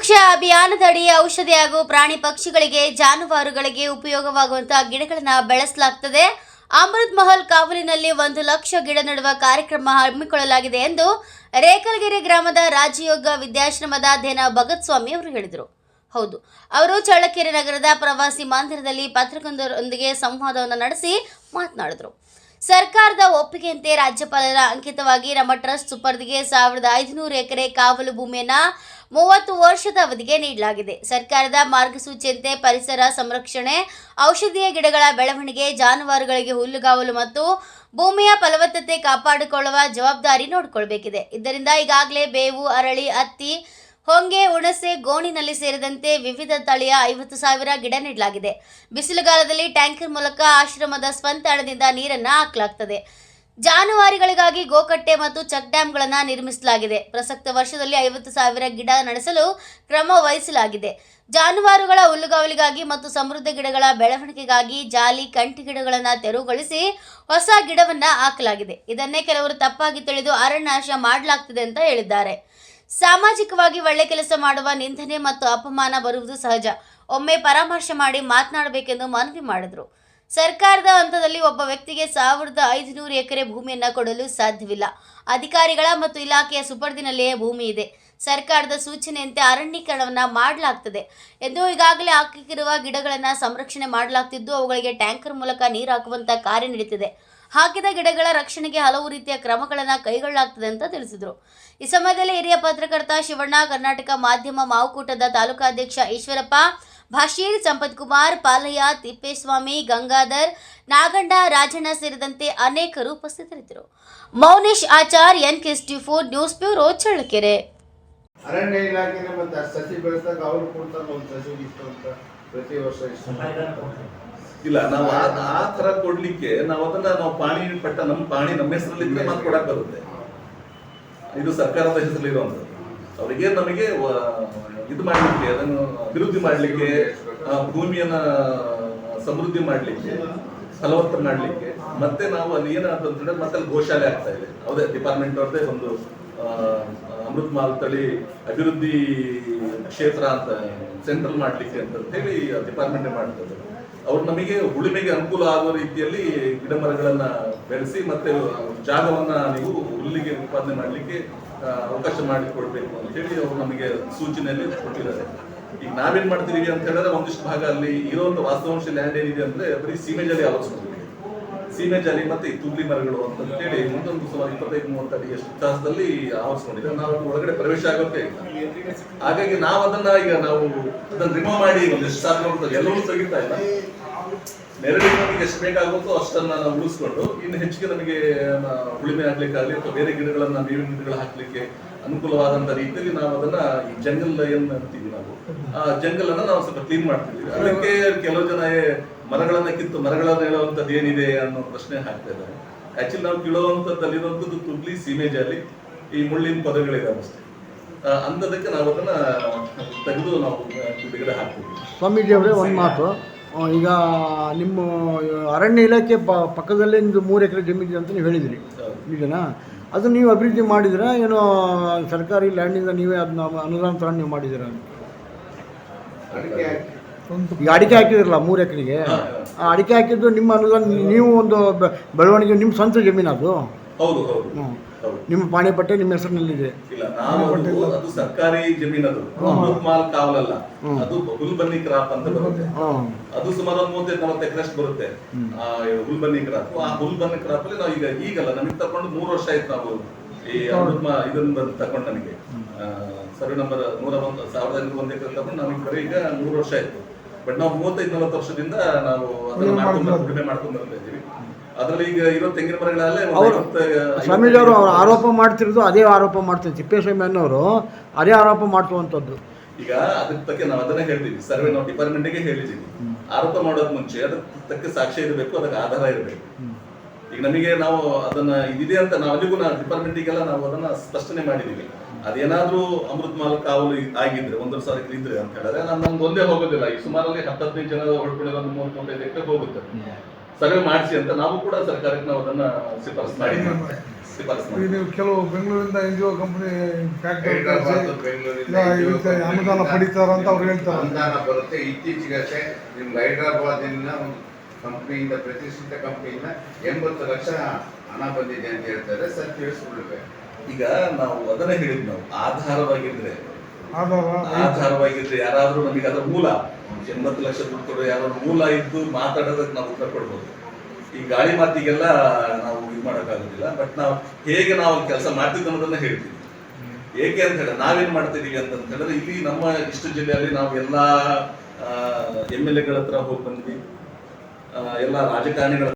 ವೃಕ್ಷ ಅಭಿಯಾನದಡಿ ಔಷಧಿ ಹಾಗೂ ಪ್ರಾಣಿ ಪಕ್ಷಿಗಳಿಗೆ, ಜಾನುವಾರುಗಳಿಗೆ ಉಪಯೋಗವಾಗುವಂತಹ ಗಿಡಗಳನ್ನು ಬೆಳೆಸಲಾಗ್ತದೆ. ಅಮೃತ್ ಮಹಲ್ ಕಾವಲಿನಲ್ಲಿ ಒಂದು ಲಕ್ಷ ಗಿಡ ನೆಡುವ ಕಾರ್ಯಕ್ರಮ ಹಮ್ಮಿಕೊಳ್ಳಲಾಗಿದೆ ಎಂದು ರೇಖಲಗೆರೆ ಗ್ರಾಮದ ರಾಜಯೋಗ ವಿದ್ಯಾಶ್ರಮದ ಅಧ್ಯಯನ ಭಗತ್ ಸ್ವಾಮಿ ಅವರು ಹೇಳಿದರು. ಹೌದು, ಅವರು ಚಳ್ಳಕೆರೆ ನಗರದ ಪ್ರವಾಸಿ ಮಂದಿರದಲ್ಲಿ ಪತ್ರಕರ್ತರೊಂದಿಗೆ ಸಂವಾದವನ್ನು ನಡೆಸಿ ಮಾತನಾಡಿದರು. ಸರ್ಕಾರದ ಒಪ್ಪಿಗೆಯಂತೆ ರಾಜ್ಯಪಾಲರ ಅಂಕಿತವಾಗಿ ನಮ್ಮ ಟ್ರಸ್ಟ್ ಸುಪರ್ದಿಗೆ ಸಾವಿರದ ಐದುನೂರು ಎಕರೆ ಕಾವಲು ಭೂಮಿಯನ್ನ ಮೂವತ್ತು ವರ್ಷದ ಅವಧಿಗೆ ನೀಡಲಾಗಿದೆ. ಸರ್ಕಾರದ ಮಾರ್ಗಸೂಚಿಯಂತೆ ಪರಿಸರ ಸಂರಕ್ಷಣೆ, ಔಷಧೀಯ ಗಿಡಗಳ ಬೆಳವಣಿಗೆ, ಜಾನುವಾರುಗಳಿಗೆ ಹುಲ್ಲುಗಾವಲು ಮತ್ತು ಭೂಮಿಯ ಫಲವತ್ತತೆ ಕಾಪಾಡಿಕೊಳ್ಳುವ ಜವಾಬ್ದಾರಿ ನೋಡಿಕೊಳ್ಬೇಕಿದೆ. ಇದರಿಂದ ಈಗಾಗಲೇ ಬೇವು, ಅರಳಿ, ಹತ್ತಿ, ಹೊಂಗೆ, ಹುಣಸೆ, ಗೋಣಿನಲ್ಲಿ ಸೇರಿದಂತೆ ವಿವಿಧ ತಳಿಯ ಐವತ್ತು ಸಾವಿರ ಗಿಡ ನೀಡಲಾಗಿದೆ. ಬಿಸಿಲುಗಾಲದಲ್ಲಿ ಟ್ಯಾಂಕರ್ ಮೂಲಕ ಆಶ್ರಮದ ಸ್ವಂತ ಹಣದಿಂದ ನೀರನ್ನು ಹಾಕಲಾಗ್ತದೆ. ಜಾನುವಾರುಗಳಿಗಾಗಿ ಗೋಕಟ್ಟೆ ಮತ್ತು ಚೆಕ್ ಡ್ಯಾಂಗಳನ್ನು ನಿರ್ಮಿಸಲಾಗಿದೆ. ಪ್ರಸಕ್ತ ವರ್ಷದಲ್ಲಿ ಐವತ್ತು ಸಾವಿರ ಗಿಡ ನಡೆಸಲು ಕ್ರಮ ವಹಿಸಲಾಗಿದೆ. ಜಾನುವಾರುಗಳ ಹುಲ್ಲುಗಾವಲಿಗಾಗಿ ಮತ್ತು ಸಮೃದ್ಧ ಗಿಡಗಳ ಬೆಳವಣಿಗೆಗಾಗಿ ಜಾಲಿ ಕಂಟಿ ಗಿಡಗಳನ್ನು ತೆರವುಗೊಳಿಸಿ ಹೊಸ ಗಿಡವನ್ನು ಹಾಕಲಾಗಿದೆ. ಇದನ್ನೇ ಕೆಲವರು ತಪ್ಪಾಗಿ ತಿಳಿದು ಅರಣ್ಯನಾಶ ಮಾಡಲಾಗ್ತಿದೆ ಅಂತ ಹೇಳಿದ್ದಾರೆ. ಸಾಮಾಜಿಕವಾಗಿ ಒಳ್ಳೆ ಕೆಲಸ ಮಾಡುವ ನಿಂದನೆ ಮತ್ತು ಅಪಮಾನ ಬರುವುದು ಸಹಜ. ಒಮ್ಮೆ ಪರಾಮರ್ಶೆ ಮಾಡಿ ಮಾತನಾಡಬೇಕೆಂದು ಮನವಿ ಮಾಡಿದರು. ಸರ್ಕಾರದ ಹಂತದಲ್ಲಿ ಒಬ್ಬ ವ್ಯಕ್ತಿಗೆ ಸಾವಿರದ ಐದುನೂರು ಎಕರೆ ಭೂಮಿಯನ್ನು ಕೊಡಲು ಸಾಧ್ಯವಿಲ್ಲ. ಅಧಿಕಾರಿಗಳ ಮತ್ತು ಇಲಾಖೆಯ ಸುಪರ್ದಿನಲ್ಲಿಯೇ ಭೂಮಿ ಇದೆ. ಸರ್ಕಾರದ ಸೂಚನೆಯಂತೆ ಅರಣ್ಯೀಕರಣವನ್ನು ಮಾಡಲಾಗ್ತದೆ. ಎಂದು ಈಗಾಗಲೇ ಹಾಕಿರುವ ಗಿಡಗಳನ್ನು ಸಂರಕ್ಷಣೆ ಮಾಡಲಾಗ್ತಿದ್ದು, ಅವುಗಳಿಗೆ ಟ್ಯಾಂಕರ್ ಮೂಲಕ ನೀರು ಹಾಕುವಂತ ಕಾರ್ಯ ನಡೀತಿದೆ. ಹಾಕಿದ ಗಿಡಗಳ ರಕ್ಷಣೆಗೆ ಹಲವು ರೀತಿಯ ಕ್ರಮಗಳನ್ನು ಕೈಗೊಳ್ಳಲಾಗ್ತದೆ ಅಂತ ತಿಳಿಸಿದರು. ಈ ಸಮಯದಲ್ಲಿ ಹಿರಿಯ ಪತ್ರಕರ್ತ ಶಿವಣ್ಣ, ಕರ್ನಾಟಕ ಮಾಧ್ಯಮ ಮಾವುಕೂಟದ ತಾಲೂಕಾಧ್ಯಕ್ಷ ಈಶ್ವರಪ್ಪ ಭಾಷೀರ್ ಸಂಪತ್ ಕುಮಾರ್ ಪಾಲಯ್ಯ ತಿಪ್ಪೇಸ್ವಾಮಿ ಗಂಗಾಧರ್ ನಾಗಂಡ ರಾಜಣ್ಣ ಸೇರಿದಂತೆ ಅನೇಕರು ಉಪಸ್ಥಿತರಿದ್ದರು. Mounesh Achar N K four news bureau Challakere. ಅರಣ್ಯ ಇಲಾಖೆ ಮತ್ತೆ ಸಸಿ ಬೆಳೆಸಾಕ ಅವ್ರು ಕೊಡ್ತಾರ ಒಂದು ಸಸಿ ಇಷ್ಟು ಅಂತ ಪ್ರತಿ ವರ್ಷ ಇಷ್ಟು ಇಲ್ಲ ನಾವು ಆ ತರ ಕೊಡ್ಲಿಕ್ಕೆ ನಾವು ಅದನ್ನ ನಾವು ಪಾಣಿ ಪಟ್ಟ ನಮ್ಮ ಪಾಣಿ ನಮ್ಮ ಹೆಸರಲ್ಲಿ ಇದ್ರೆ ಮಾತ್ರ ಕೊಡಕ್ ಬರುತ್ತೆ. ಇದು ಸರ್ಕಾರದ ಹೆಸರಲ್ಲಿ ಇರುವಂತದ್ದು ಅವರಿಗೆ ನಮಗೆ ಇದು ಮಾಡ್ಲಿಕ್ಕೆ, ಅದನ್ನು ಅಭಿವೃದ್ಧಿ ಮಾಡ್ಲಿಕ್ಕೆ ಭೂಮಿಯನ್ನ ಸಮೃದ್ಧಿ ಮಾಡ್ಲಿಕ್ಕೆ, ಫಲವತ್ತ ಮಾಡಲಿಕ್ಕೆ, ಮತ್ತೆ ನಾವು ಅಲ್ಲಿ ಏನಾದಂತಂದ್ರೆ ಮತ್ತೆ ಅಲ್ಲಿ ಗೋಶಾಲೆ ಆಗ್ತಾ ಇದೆ. ಹೌದೇ ಡಿಪಾರ್ಟ್ಮೆಂಟ್ ಅವ್ರದ್ದೇ ಒಂದು ಅಮೃತ್ ಮಾಲ್ ತಳಿ ಅಭಿವೃದ್ಧಿ ಕ್ಷೇತ್ರ ಅಂತ ಸೆಂಟ್ರಲ್ ಮಾಡ್ಲಿಕ್ಕೆ ಅಂತ ಹೇಳಿ ಡಿಪಾರ್ಟ್ಮೆಂಟ್ ಮಾಡ್ತದೆ ಅವ್ರು ನಮಗೆ ಉಳಿಮೆಗೆ ಅನುಕೂಲ ಆಗುವ ರೀತಿಯಲ್ಲಿ ಗಿಡ ಮರಗಳನ್ನ ಬೆಳೆಸಿ ಮತ್ತೆ ಜಾಗವನ್ನ ನೀವು ಹುಲ್ಲಿಗೆ ಉತ್ಪಾದನೆ ಮಾಡ್ಲಿಕ್ಕೆ ಅವಕಾಶ ಮಾಡಿಕೊಡ್ಬೇಕು ಅಂತ ಹೇಳಿ ಅವರು ನಮಗೆ ಸೂಚನೆಯಲ್ಲಿ ಕೊಟ್ಟಿದ್ದಾರೆ. ಈಗ ನಾವೇನ್ ಮಾಡ್ತೀವಿ ಅಂತ ಹೇಳಿದ್ರೆ ಒಂದಿಷ್ಟು ಭಾಗ ಅಲ್ಲಿ ಇರುವಂತ ವಾಸ್ತವಾಂಶ ಲ್ಯಾಂಡ್ ಏನಿದೆ ಅಂದ್ರೆ ಬರೀ ಸೀಮೆ ಜಾಲಿ ಸೀಮೆ ಜಾಲಿ ಮತ್ತೆ ತುಗ್ಲಿ ಮರಗಳು ಅಂತ ಹೇಳಿ ಮುಂದೊಂದು ಸುಮಾರು ಇಪ್ಪತ್ತೈದು ಮೂವತ್ತು ಅಡಿ ಎಷ್ಟು ತಾಸದಲ್ಲಿ ಆವರಿಸ್ಕೊಂಡಿದೆ ನಾವು ಒಳಗಡೆ ಪ್ರವೇಶ ಆಗುತ್ತೆ ಇಲ್ಲ. ಹಾಗಾಗಿ ನಾವು ಅದನ್ನ ಈಗ ನಾವು ಅದನ್ನ ರಿಮೂವ್ ಮಾಡಿ ಒಂದಿಷ್ಟು ಸಾಧನ ಎಲ್ಲವೂ ತೆಗಿತಾ ಇಲ್ಲ. ನೆರಳಿಗೆ ನಮಗೆ ಎಷ್ಟು ಬೇಕಾಗುತ್ತೋ ಅಷ್ಟನ್ನ ನಾವು ಉಳಿಸ್ಕೊಂಡು, ಇನ್ನು ಹೆಚ್ಚಿಗೆ ನಮಗೆ ಉಳಿಮೆ ಆಗ್ಲಿಕ್ಕಾಗಲಿ ಅಥವಾ ಬೇರೆ ಗಿಡಗಳನ್ನ ಬೇವಿನ ಗಿಡಗಳು ಹಾಕ್ಲಿಕ್ಕೆ ಅನುಕೂಲವಾದಂತ ರೀತಿಯಲ್ಲಿ ನಾವು ಅದನ್ನ ಈ ಜಂಗಲ್ ಲಯನ್ ಅಂತೀವಿ ನಾವು. ಆ ಜಂಗಲ್ ಅನ್ನ ನಾವು ಸ್ವಲ್ಪ ಕ್ಲೀನ್ ಮಾಡ್ತೀವಿ ಅದಕ್ಕೆ ಕೆಲವು ಜನ ಮರಗಳನ್ನ ಕಿತ್ತು, ಮರಗಳನ್ನ ಹೇಳುವಂತದ್ದು ಏನಿದೆ ಅನ್ನೋ ಪ್ರಶ್ನೆ ಹಾಕ್ತಾ ಇದ್ದಾರೆ. ಆಕ್ಚುಲಿ ನಾವು ಕೀಳುವಂತದ್ದು ಅಲ್ಲಿರುವಂತದ್ದು ತುಗ್ಲಿ ಸೀಮೆ ಈ ಮುಳ್ಳಿನ ಪದಗಳಿದಾವೆ ಅಷ್ಟೇ. ಅಂದದಕ್ಕೆ ನಾವು ಅದನ್ನ ತೆಗೆದು ನಾವು ಬಿಡುಗಡೆ ಹಾಕ್ತೀವಿ. ಸ್ವಾಮೀಜಿ ಅವರೇ, ಒಂದು ಮಾತು. ಈಗ ನಿಮ್ಮ ಅರಣ್ಯ ಇಲಾಖೆ ಪ ಪಕ್ಕದಲ್ಲೇ ನಿಮ್ಮದು ಮೂರು ಎಕರೆ ಜಮೀನಿದೆ ಅಂತ ನೀವು ಹೇಳಿದಿರಿ. ನಿಜನಾ ಅದು ನೀವು ಅಭಿವೃದ್ಧಿ ಮಾಡಿದಿರಾ? ಏನು ಸರ್ಕಾರಿ ಲ್ಯಾಂಡಿಂದ ನೀವೇ ಅದನ್ನ ಅನುದಾನ ತಗೊಂಡು ನೀವು ಮಾಡಿದ್ದೀರಾ ಈಗ ಅಡಿಕೆ ಹಾಕಿದಿರಲ್ಲ ಮೂರು ಎಕರೆಗೆ? ಆ ಅಡಿಕೆ ಹಾಕಿದ್ದು ನಿಮ್ಮ ಅನುದಾನ ನೀವು ಒಂದು ಬೆಳವಣಿಗೆ ನಿಮ್ಮ ಸ್ವಂತ ಜಮೀನು ಅದು? ಹೌದು ಹೌದು. ನಿಮ್ಮ ಪಾಣಿಪಟ್ಟೆ ನಿಮ್ಮ ಹೆಸರಿನಲ್ಲಿದೆ. ಇಲ್ಲ ನಾವು ಅದು ಸರ್ಕಾರಿ ಜಮೀನ್ ಅದು ಅಮೃತ್ ಮಾಲ್ ಕಾವಲಲ್ಲ. ಅದು ಹುಲ್ಬನ್ನಿ ಕ್ರಾಪ್ ಅಂತ ಬರುತ್ತೆ. ಅದು ಸುಮಾರು ಒಂದು ಮೂವತ್ತೈದು ನಲವತ್ತು ಎಕರೆಷ್ಟು ಬರುತ್ತೆ. ಆ ಹುಲ್ಬನ್ನಿ ಕ್ರಾಪ್. ಆ ಹುಲ್ಬನ್ನಿ ಕ್ರಾಪ್ ಅಲ್ಲಿ ನಾವು ಈಗ ಈಗಲ್ಲ ನಮಗೆ ತಕೊಂಡು ಮೂರು ವರ್ಷ ಆಯ್ತು ನಾವು ಈ ಅಮೃತ್ ಮಾ ಇದನ್ನ ಬಂದು ತಕೊಂಡು ನನಗೆ ಸರ್ವೆ ನಂಬರ್ ನೂರ ಒಂದು ಸಾವಿರದ ಐನೂರ ಒಂದು ಎಕರೆ ತಗೊಂಡು ನಮಗೆ ಬರೀ ಈಗ ಮೂರು ವರ್ಷ ಆಯ್ತು. ಬಟ್ ನಾವು ಮೂವತ್ತೈದು ನಲವತ್ತು ವರ್ಷದಿಂದ ನಾವು ಅದನ್ನ ಮಾಡ್ಕೊಂಡು ಕಡಿಮೆ ಮಾಡ್ಕೊಂಡು ಬರ್ತಾ ಇದ್ದೀವಿ ಅವರು ಸ್ವಾಮೀಜಿ ಅವರು ಅವ್ರು ಆರೋಪ ಮಾಡ್ತಿರೋದು ಅದೇ ಆರೋಪ ಮಾಡ್ತಾರೆ ತಿಪ್ಪೇಸ್ವಾಮಿ ಅನ್ನೋರು ಅದೇ ಆರೋಪ ಮಾಡ್ತುವಂಥದ್ದು ಈಗ ಅದಕ್ಕೆ ತಕ್ಕ ನಾವು ಅದನ್ನೇ ಹೇಳ್ತೀವಿ ಸರ್ವೆ ನಾವು ಡಿಪಾರ್ಟ್ಮೆಂಟ್ಗೆ ಹೇಳಿದೀವಿ. ಆರೋಪ ಮಾಡೋದ್ ಮುಂಚೆ ಅದಕ್ಕೆ ತಕ್ಕ ಸಾಕ್ಷ್ಯ ಇರಬೇಕು ಅದಕ್ಕೆ ಆಧಾರ ಇರಬೇಕು. ಈಗ ನಮಗೆ ನಾವು ಅದನ್ನ ಇದಿದೆ ಅಂತ ನಾವು ಅಲ್ಲಿಗೂ ನಾವು ಡಿಪಾರ್ಟ್ಮೆಂಟಿಗೆಲ್ಲ ನಾವು ಅದನ್ನ ಸ್ಪಷ್ಟನೆ ಮಾಡಿದೀವಿ. ಅದೇನಾದ್ರೂ ಅಮೃತ್ ಮಾಲ್ ಕಾವಲು ಆಗಿದ್ರೆ ಒಂದೊಂದು ಸಾವಿರ ಇದ್ರೆ ಅಂತ ಹೇಳಿದ್ರೆ ನಾನು ಒಂದೇ ಹೋಗೋದಿಲ್ಲ. ಈ ಸುಮಾರಲ್ಲಿ ಹತ್ತು ಹದಿನೈದು ಜನ ಹೊಡ್ಕೊಂಡಿರೋ ಒಂದು ಮೂವತ್ತು ಮೂವತ್ತೈದು ಎಕರೆ ಹೋಗುತ್ತೆ. ಸರ್ವೆ ಮಾಡಿಸಿ ಅಂತ ನಾವು ಕೂಡ ಸರ್ಕಾರಕ್ಕೆ ನಾವು ಅದನ್ನ ಶಿಫಾರಸು ಮಾಡಿದ್ದೀವಿ ಶಿಫಾರಸು ಈಗ ಮಾಡಿದ್ದೀವಿ ನೀವು ಕೆಲವು ಬೆಂಗಳೂರಿಂದ N G O company factory ಅನುದಾನ ಪಡಿತಾರ ಅಂತ ಅವ್ರು ಹೇಳ್ತಾರೆ. ಅನುದಾನ ಬರುತ್ತೆ. ಇತ್ತೀಚೆಗಷ್ಟೇ ನಿಮ್ಗೆ ಹೈದರಾಬಾದಿನ ಒಂದು ಕಂಪ್ನಿಯಿಂದ ಪ್ರತಿಷ್ಠಿತ ಕಂಪ್ನಿಯಿಂದ ಎಂಬತ್ತು ಲಕ್ಷ ಹಣ ಬಂದಿದೆ ಅಂತ ಹೇಳ್ತಾರೆ. ಸರ್ ತಿಳಿಸ್ಕೊಳ್ಬೇಕು ಈಗ ನಾವು ಅದನ್ನ ಹೇಳಿದ್ ನಾವು ಆಧಾರವಾಗಿದ್ರೆ ಆಧಾರ ಆಧಾರವಾಗಿದ್ರೆ ಯಾರಾದ್ರೂ ನಮಗೆ ಅದರ ಮೂಲ. ಎಂಬತ್ತು ಲಕ್ಷ ದುಡ್ಡು ಯಾರಾದ್ರೂ ಮೂಲ ಇದ್ದು ಮಾತಾಡೋದಕ್ಕೆ ನಾವು ಉತ್ತರ ಕೊಡ್ಬೋದು. ಈ ಗಾಳಿ ಮಾತಿಗೆಲ್ಲ ನಾವು ಇದು ಮಾಡೋಕ್ಕಾಗೋದಿಲ್ಲ ಬಟ್ ನಾವು ಹೇಗೆ ನಾವು ಕೆಲಸ ಮಾಡ್ತೀವಿ ಅನ್ನೋದನ್ನ ಹೇಳ್ತೀವಿ. ಏಕೆ ಅಂತ ಹೇಳಿದ್ರೆ ನಾವೇನ್ ಮಾಡ್ತಿದೀವಿ ಅಂತ ಹೇಳಿದ್ರೆ ಇಲ್ಲಿ ನಮ್ಮ ಇಷ್ಟು ಜಿಲ್ಲೆಯಲ್ಲಿ ನಾವು ಎಲ್ಲಾ ಎಂ ಎಲ್ ಎಗಳ ಹತ್ರ ಹೋಗಿ ಬಂದ್ವಿ. ಎಲ್ಲ ರಾಜಕಾರಣಿಗಳ